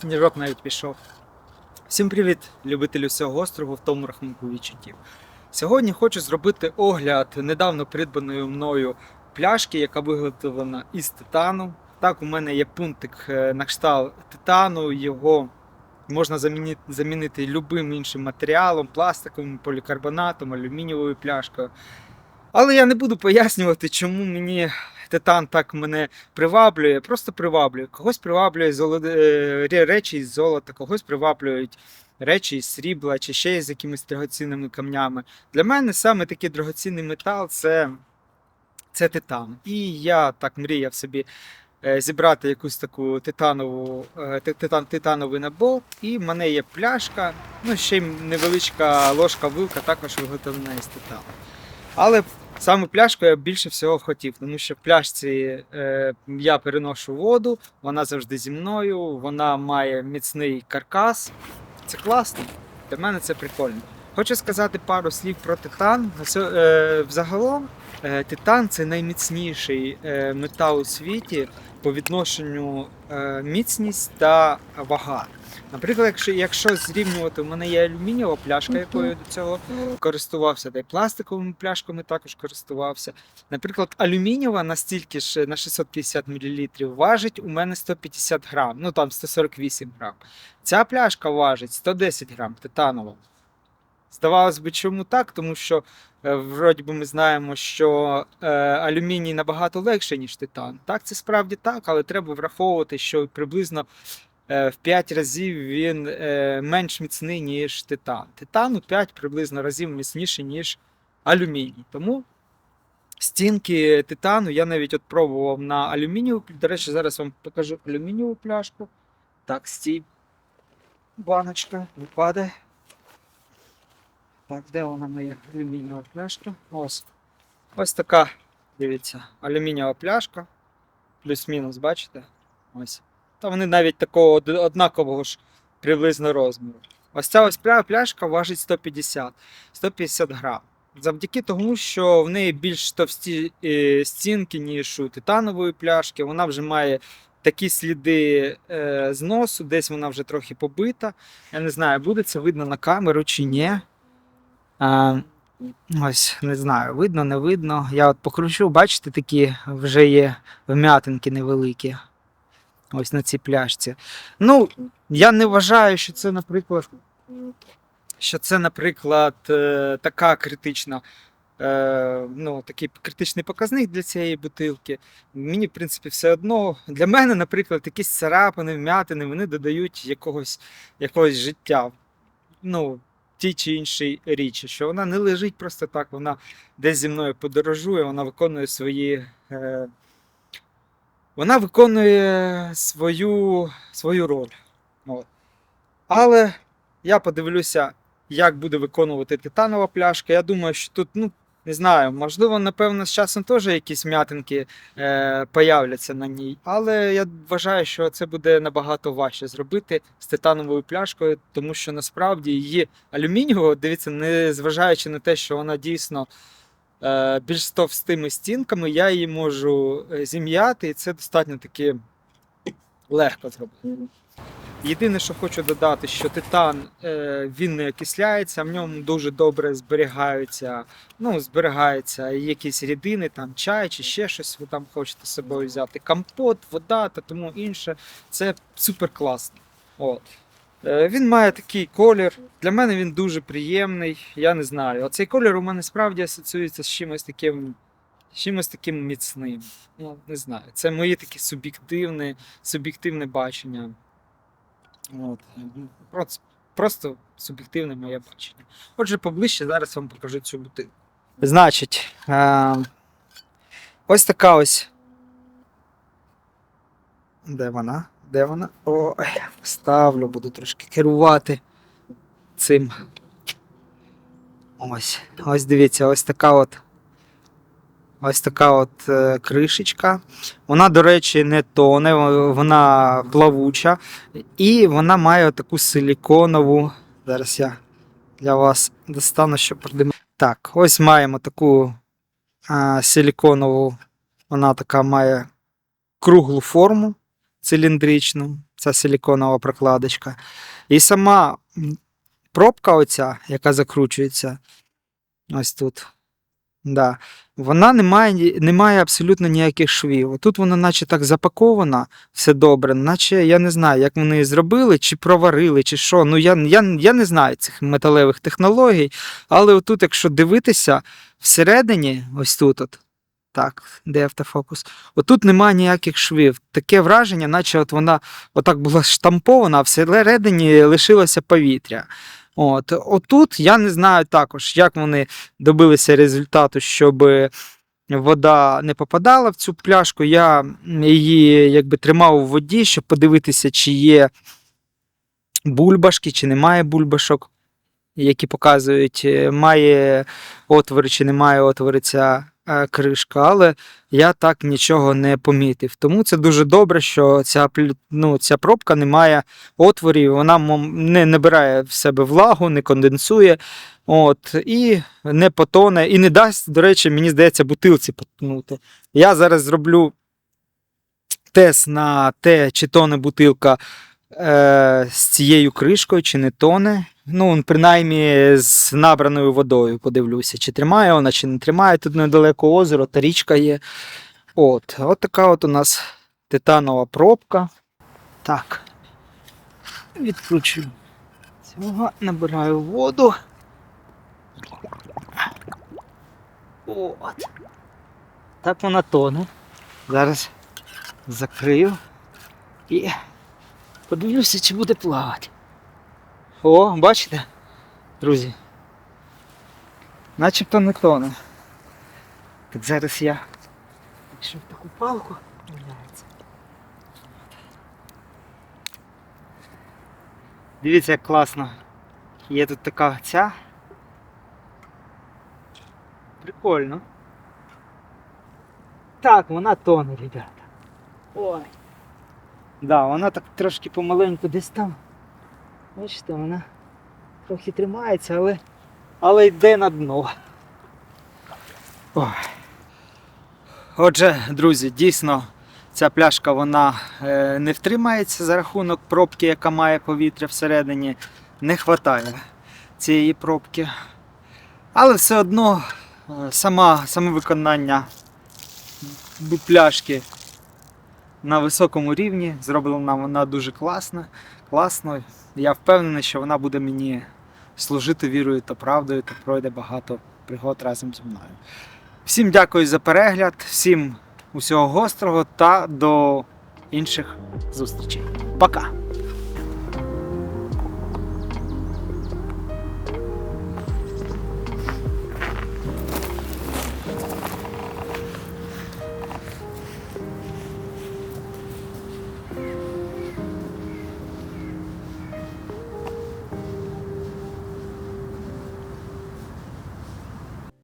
Сніжок навіть пішов. Всім привіт, любителі всього гострого в тому рахунку відчуттів. Сьогодні хочу зробити огляд недавно придбаної мною пляшки, яка виготовлена із титану. Так, у мене є пунктик е, на кшталт титану, його можна замінити, замінити любим іншим матеріалом, пластиковим, полікарбонатом, алюмінієвою пляшкою. Але я не буду пояснювати, чому мені титан так мене приваблює, просто приваблює. Когось приваблює золо... е, речі із золота, когось приваблюють речі із срібла чи ще з якимись драгоцінними камнями. Для мене саме такий драгоцінний метал це, це титан. І я так мріяв собі е, зібрати якусь таку титанову, е, ти- титан, титановий набор. І в мене є пляшка, ну ще й невеличка ложка вилка, також виготовлена із титану. Але саме пляшку я більше всього хотів, тому що в пляшці е, я переношу воду, вона завжди зі мною, вона має міцний каркас. Це класно. Для мене це прикольно. Хочу сказати пару слів про титан. Е, Взагалом, е, титан це найміцніший е, метал у світі по відношенню міцність та вага. Наприклад, якщо, якщо зрівнювати, у мене є алюмінієва пляшка, якою я до цього користувався, та й пластиковими пляшками також користувався. Наприклад, алюмінієва настільки ж на 650 мл важить у мене 150 грам, ну там 148 грам. Ця пляшка важить 110 грам титанова. Здавалось би, чому так? Тому що е, вроді би ми знаємо, що е, алюміній набагато легше, ніж титан. Так, це справді так, але треба враховувати, що приблизно е, в 5 разів він е, менш міцний, ніж титан. Титан у 5 приблизно разів міцніший, ніж алюміній. Тому стінки титану я навіть от пробував на алюмінієву. До речі, зараз вам покажу алюмінієву пляшку. Так, стій. Баночка, не падає. Так, де вона моя алюмінієва пляшка? Ось. Ось така, дивіться, алюмінієва пляшка. Плюс-мінус, бачите? Ось. Та вони навіть такого однакового ж приблизно розміру. Ось ця ось пляшка важить 150, 150 грам. Завдяки тому, що в неї більш товсті е, стінки, ніж у титанової пляшки, вона вже має такі сліди е, зносу, десь вона вже трохи побита. Я не знаю, буде це видно на камеру чи ні. Ось, не знаю, видно, не видно. Я от покручу, бачите, такі вже є вм'ятинки невеликі. Ось на цій пляшці. Ну, я не вважаю, що це, наприклад, що це, наприклад, е, така критична. е, Ну, такий критичний показник для цієї бутилки. Мені, в принципі, все одно. Для мене, наприклад, якісь царапини, вмятини, вони додають якогось, якогось життя. Ну, тій чи іншій річі, що вона не лежить просто так, вона десь зі мною подорожує, вона виконує свої. Е, вона виконує свою, свою роль. От. Але я подивлюся, як буде виконувати титанова пляшка. Я думаю, що тут, ну, не знаю, можливо, напевно, з часом теж якісь м'ятинки е, появляться на ній. Але я вважаю, що це буде набагато важче зробити з титановою пляшкою, тому що насправді її алюмінієвого, дивіться, не зважаючи на те, що вона дійсно е, більш товстими стінками, я її можу е, зім'яти, і це достатньо таки легко зробити. Єдине, що хочу додати, що титан е, він не окисляється, в ньому дуже добре зберігаються, ну, зберігаються якісь рідини, там чай чи ще щось ви там хочете з собою взяти. Компот, вода та тому інше. Це супер класно. От. Е, Він має такий колір. Для мене він дуже приємний. Я не знаю. Оцей колір у мене справді асоціюється з чимось таким. Чимось таким міцним. Ну, не знаю. Це моє таке суб'єктивне, суб'єктивне бачення. От. Просто, суб'єктивне моє бачення. Отже, поближче зараз вам покажу цю бутилку. Значить, е- ось така ось. Де вона? Де вона? Ой, ставлю, буду трошки керувати цим. Ось. Ось дивіться, ось така от. Ось така от е, кришечка. Вона, до речі, не тоне, вона плавуча. І вона має таку силіконову. Зараз я для вас достану, щоб продемонструвати. Так, ось маємо таку а, силіконову. Вона така має круглу форму циліндричну. ця силіконова прокладочка. І сама пробка, оця, яка закручується, ось тут. Да. Вона не має, не має абсолютно ніяких швів. Тут вона, наче так запакована, все добре, наче я не знаю, як вони її зробили, чи проварили, чи що. Ну, я, я, я не знаю цих металевих технологій, але отут, якщо дивитися, всередині, ось тут, от, так, де автофокус, отут немає ніяких швів. Таке враження, наче от вона отак була штампована, а всередині лишилося повітря. От, отут я не знаю також, як вони добилися результату, щоб вода не попадала в цю пляшку. Я її якби тримав у воді, щоб подивитися, чи є бульбашки, чи немає бульбашок, які показують, е, має отвори чи немає отвори ця кришка. Але я так нічого не помітив. Тому це дуже добре, що ця, ну, ця пробка не має отворів, вона не набирає в себе влагу, не конденсує. От, і не потоне, і не дасть, до речі, мені здається, бутилці потонути. Я зараз зроблю тест на те, чи тоне бутилка е, з цією кришкою, чи не тоне. Ну, принаймні з набраною водою подивлюся, чи тримає вона, чи не тримає. Тут недалеко озеро та річка є. От, от така от у нас титанова пробка. Так. Відкручую цього, набираю воду. От. Так вона тоне. Зараз закрию і подивлюся, чи буде плавати. О, бачите, друзі? Начебто не тоне. Так зараз я. Якщо в таку палку. Дивіться, як класно. Є тут така ця. Прикольно. Так, вона тоне, ребята. Ой. Да, вона так трошки помаленьку десь там. Бачите, вона трохи тримається, але, але йде на дно. Ой. Отже, друзі, дійсно ця пляшка вона е, не втримається за рахунок пробки, яка має повітря всередині. Не вистачає цієї пробки. Але все одно е, сама, саме виконання пляшки на високому рівні. Зроблена вона дуже класна, класно. Я впевнений, що вона буде мені служити вірою та правдою та пройде багато пригод разом зі мною. Всім дякую за перегляд, всім усього гострого та до інших зустрічей. Пока!